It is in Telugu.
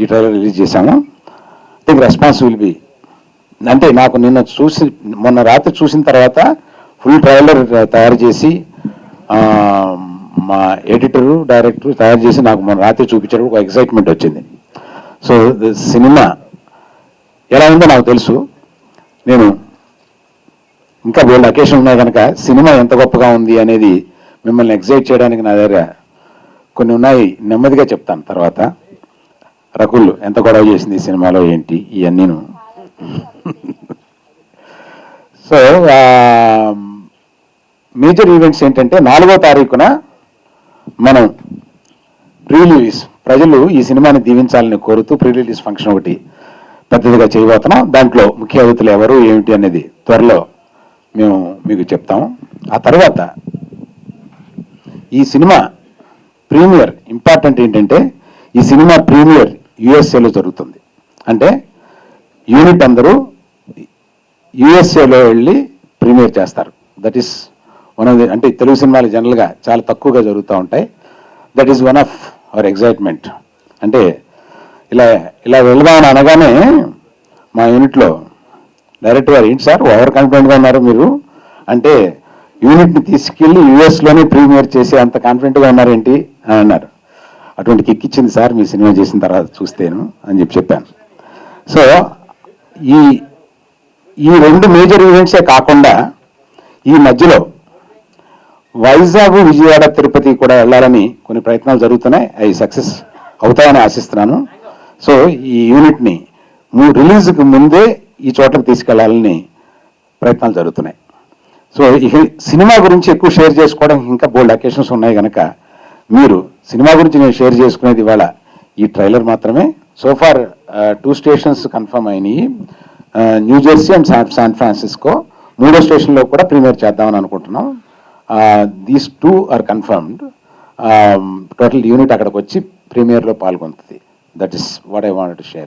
ఈ ట్రైలర్ రిలీజ్ చేశాము. థింక్ రెస్పాన్స్ విల్ బి అంటే నాకు నిన్న చూసి మొన్న రాత్రి చూసిన తర్వాత ఫుల్ ట్రైలర్ uh, తయారు చేసి మా ఎడిటరు డైరెక్టర్ తయారు చేసి నాకు మొన్న రాత్రి చూపించారు ఒక ఎక్సైట్మెంట్ వచ్చింది. సో సినిమా ఎలా ఉందో నాకు తెలుసు. నేను ఇంకా వీళ్ళ అకేషన్ ఉన్నాయి కనుక సినిమా ఎంత గొప్పగా ఉంది అనేది మిమ్మల్ని ఎగ్జైట్ చేయడానికి నా దగ్గర కొన్ని ఉన్నాయి. నెమ్మదిగా చెప్తాను తర్వాత. రకుల్ ఎంత గొడవ చేసింది ఈ సినిమాలో ఏంటి? ఇవన్నీను సో మేజర్ ఈవెంట్స్ ఏంటంటే నాలుగో తారీఖున మనం ప్రీ రిలీజ్ ప్రజలు ఈ సినిమాని దీవించాలని కోరుతూ ప్రీ రిలీజ్ ఫంక్షన్ ఒకటి పెద్దదిగా చేయబోతున్నాం. దాంట్లో ముఖ్య అతిథులు ఎవరు ఏమిటి అనేది త్వరలో మేము మీకు చెప్తాము. ఆ తర్వాత ఈ సినిమా ప్రీమియర్ ఇంపార్టెంట్ ఏంటంటే ఈ సినిమా ప్రీమియర్ యుఎస్ఏలో జరుగుతుంది. అంటే యూనిట్ అందరూ యుఎస్ఏలో వెళ్ళి ప్రీమియర్ చేస్తారు. That is one of the అంటే తెలుగు సినిమాలు జనరల్గా చాలా తక్కువగా జరుగుతూ ఉంటాయి. That is one of our excitement అంటే ఇలా ఇలా వెళ్దామని అనగానే మా యూనిట్లో డైరెక్టర్ గారు ఏంటి సార్ ఓవర్ కాన్ఫిడెంట్గా ఉన్నారు మీరు? అంటే యూనిట్ని తీసుకెళ్ళి యుఎస్లోనే ప్రీమియర్ చేసే అంత కాన్ఫిడెంట్గా ఉన్నారేంటి? అని అన్నారు. అటువంటి కిక్ ఇచ్చింది సార్ మీ సినిమా చేసిన తర్వాత చూస్తేను అని చెప్పి చెప్పాను. సో ఈ ఈ రెండు మేజర్ ఈవెంట్సే కాకుండా ఈ మధ్యలో వైజాగ్ విజయవాడ తిరుపతి కూడా వెళ్ళాలని కొన్ని ప్రయత్నాలు జరుగుతున్నాయి. అవి సక్సెస్ అవుతాయని ఆశిస్తున్నాను. సో ఈ యూనిట్ని మూ రిలీజ్కి ముందే ఈ చోట్లకు తీసుకెళ్ళాలని ప్రయత్నాలు జరుగుతున్నాయి. సో ఈ సినిమా గురించి ఎక్కువ షేర్ చేసుకోవడానికి ఇంకా బోల్డ్ అకేషన్స్ ఉన్నాయి కనుక మీరు సినిమా గురించి నేను షేర్ చేసుకునేది ఇవాళ ఈ ట్రైలర్ మాత్రమే. So far two stations confirm అయినాయి. New Jersey and San Francisco మూడో స్టేషన్లో కూడా ప్రీమియర్ చేద్దామని అనుకుంటున్నాం. These two are confirmed total unit అక్కడికి వచ్చి ప్రీమియర్లో పాల్గొంటుంది that is what I want to share